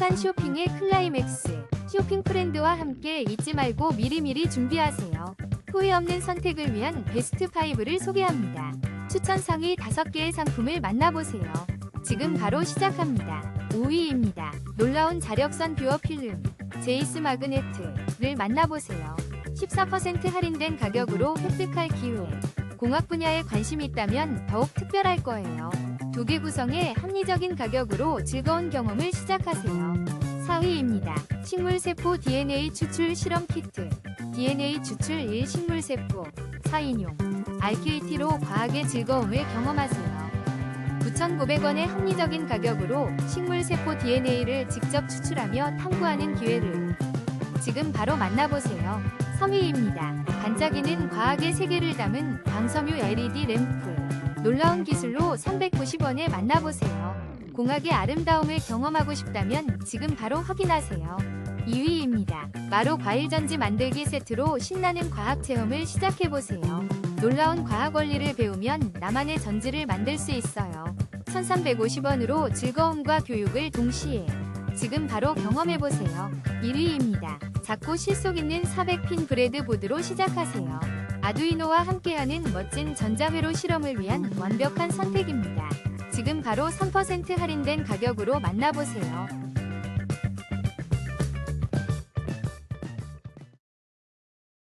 행복한 쇼핑의 클라이맥스. 쇼핑 프렌드와 함께 잊지 말고 미리미리 준비하세요. 후회 없는 선택을 위한 베스트 5를 소개합니다. 추천 상위 5개의 상품을 만나보세요. 지금 바로 시작합니다. 5위입니다. 놀라운 자력선 뷰어 필름 제이스 마그네트를 만나보세요. 14% 할인된 가격으로 획득할 기회. 공학 분야에 관심 있다면 더욱 특별할 거예요. 두 개 구성의 합리적인 가격으로 즐거운 경험을 시작하세요. 4위입니다. 식물세포 DNA 추출 실험 키트. DNA 추출 1 식물세포 4인용 RKT로 과학의 즐거움을 경험하세요. 9,900원의 합리적인 가격으로 식물세포 DNA를 직접 추출하며 탐구하는 기회를 지금 바로 만나보세요. 3위입니다. 반짝이는 과학의 세계를 담은 광섬유 LED 램프. 놀라운 기술로 390원에 만나보세요. 공학의 아름다움을 경험하고 싶다면 지금 바로 확인하세요. 2위입니다. 마로 과일전지 만들기 세트로 신나는 과학 체험을 시작해보세요. 놀라운 과학 원리를 배우면 나만의 전지를 만들 수 있어요. 1350원으로 즐거움과 교육을 동시에 지금 바로 경험해보세요. 1위입니다. 작고 실속 있는 400핀 브레드 보드로 시작하세요. 아두이노와 함께하는 멋진 전자회로 실험을 위한 완벽한 선택입니다. 지금 바로 3% 할인된 가격으로 만나보세요.